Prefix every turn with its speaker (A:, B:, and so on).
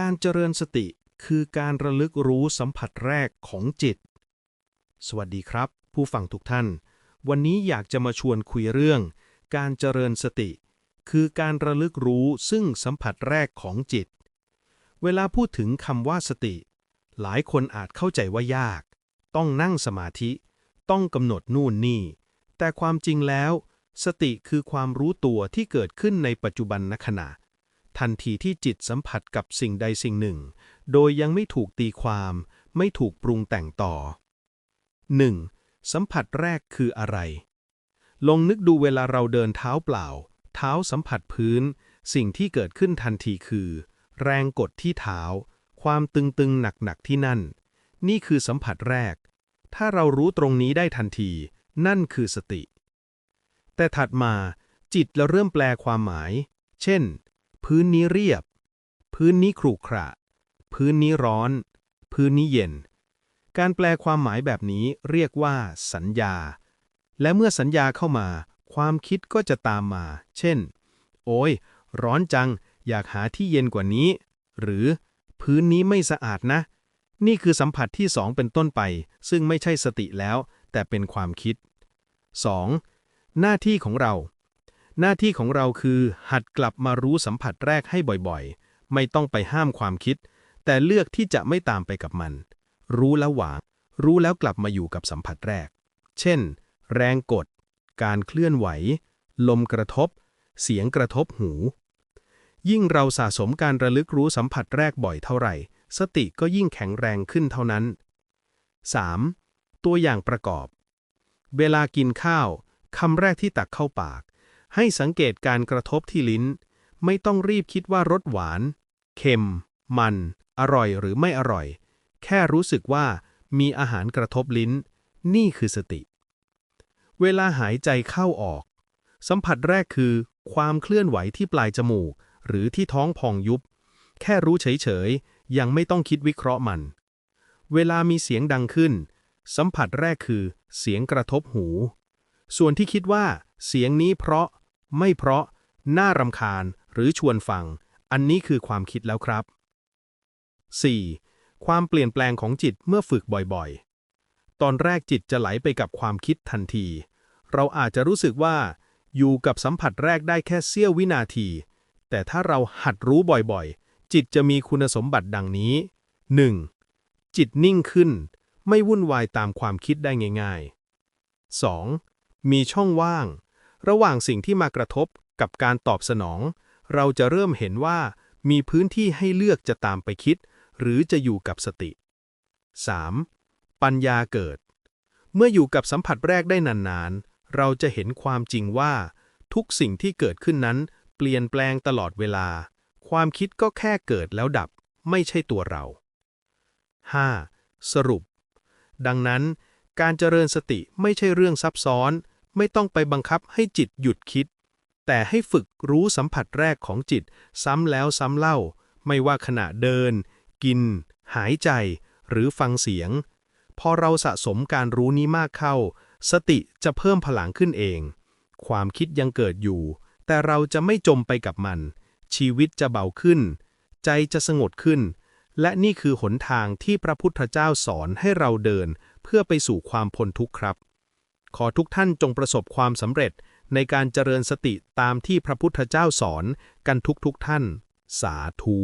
A: การเจริญสติคือการระลึกรู้สัมผัสแรกของจิต สวัสดีครับ ผู้ฟังทุกท่าน วันนี้อยากจะมาชวนคุยเรื่อง การเจริญสติ คือการระลึกรู้ซึ่งสัมผัสแรกของจิต เวลาพูดถึงคำว่าสติ หลายคนอาจเข้าใจว่ายาก ต้องนั่งสมาธิ ต้องกำหนดนู่นนี่ แต่ความจริงแล้ว สติคือความรู้ตัวที่เกิดขึ้นในปัจจุบันนขณะ ทันทีที่จิตสัมผัสกับสิ่งใดสิ่งหนึ่ง โดยยังไม่ถูกตีความ ไม่ถูกปรุงแต่งต่อ 1. สัมผัสแรกคืออะไร ลองนึกดูเวลาเราเดินเท้าเปล่า เท้าสัมผัสพื้น สิ่งที่เกิดขึ้นทันทีคือ แรงกดที่เท้า ความตึงๆ หนักๆ ที่นั่น นี่คือสัมผัสแรก ถ้าเรารู้ตรงนี้ได้ทันที นั่นคือสติ แต่ถัดมาจิตเราเริ่มแปลความหมาย เช่น พื้นนี้เรียบ พื้นนี้ขรุขระ พื้นนี้ร้อน พื้นนี้เย็น การแปลความหมายแบบนี้เรียกว่า สัญญา และเมื่อสัญญาเข้ามา ความคิดก็จะตามมา เช่น โอ้ย ร้อนจัง อยากหาที่เย็นกว่านี้ หรือ พื้นนี้ไม่สะอาดนะ นี่คือสัมผัสที่สองเป็นต้นไป ซึ่งไม่ใช่สติแล้ว แต่เป็นความคิด 2. หน้าที่ของเรา หน้าที่ของเราคือหัดกลับมารู้สัมผัสแรกให้บ่อยๆ ไม่ต้องไปห้ามความคิด แต่เลือกที่จะไม่ตามไปกับมัน รู้แล้วหวางรู้แล้วกลับมาอยู่กับสัมผัสแรก เช่น แรงกด การเคลื่อนไหว ลมกระทบ เสียงกระทบหู ยิ่งเราสะสมการระลึกรู้สัมผัสแรกบ่อยเท่าไหร่ สติก็ยิ่งแข็งแรงขึ้นเท่านั้น 3. ตัวอย่างประกอบ เวลากินข้าวคำแรกที่ตักเข้าปาก ให้สังเกตการกระทบที่ลิ้น ไม่ต้องรีบคิดว่ารสหวาน เค็ม มัน อร่อยหรือไม่อร่อย แค่รู้สึกว่ามีอาหารกระทบลิ้น นี่คือสติ เวลาหายใจเข้าออก สัมผัสแรกคือ ความเคลื่อนไหวที่ปลายจมูก หรือที่ท้องพองยุบ แค่รู้เฉยๆ ยังไม่ต้องคิดวิเคราะห์มัน เวลามีเสียงดังขึ้น สัมผัสแรกคือ เสียงกระทบหู ส่วนที่คิดว่า เสียงนี้เพราะ ไม่เพราะ น่ารำคาญ หรือชวนฟัง อันนี้คือความคิดแล้วครับ 4. ความเปลี่ยนแปลงของจิตเมื่อฝึกบ่อยๆ ตอนแรกจิตจะไหลไปกับความคิดทันที เราอาจจะรู้สึกว่า อยู่กับสัมผัสแรกได้แค่เสี้ยววินาที แต่ถ้าเราหัดรู้บ่อยๆ จิตจะมีคุณสมบัติดังนี้ 1. จิตนิ่งขึ้น ไม่วุ่นวายตามความคิดได้ง่าย ๆ 2. มีช่องว่าง ระหว่างสิ่งที่มากระทบกับการตอบสนอง เราจะเริ่มเห็นว่ามีพื้นที่ให้เลือกจะตามไปคิด หรือจะอยู่กับสติ 3. ปัญญาเกิด เมื่ออยู่กับสัมผัสแรกได้นานๆ เราจะเห็นความจริงว่า ทุกสิ่งที่เกิดขึ้นนั้น เปลี่ยนแปลงตลอดเวลา ความคิดก็แค่เกิดแล้วดับ ไม่ใช่ตัวเรา 5. สรุป ดังนั้น การเจริญสติไม่ใช่เรื่องซับซ้อน ไม่ต้องไปบังคับให้จิตหยุดคิด แต่ให้ฝึกรู้สัมผัสแรกของจิต ซ้ำแล้วซ้ำเล่า ไม่ว่าขณะเดิน กิน หายใจ หรือฟังเสียง พอเราสะสมการรู้นี้มากเข้า สติจะเพิ่มพลังขึ้นเอง ความคิดยังเกิดอยู่ แต่เราจะไม่จมไปกับมัน ชีวิตจะเบาขึ้น ใจจะสงบขึ้น และนี่คือหนทางที่พระพุทธเจ้าสอนให้เราเดิน เพื่อไปสู่ความพ้นทุกข์ครับ ขอทุกท่านจงประสบความสำเร็จในการเจริญสติตามที่พระพุทธเจ้าสอนกันทุกๆทท่าน สาธุ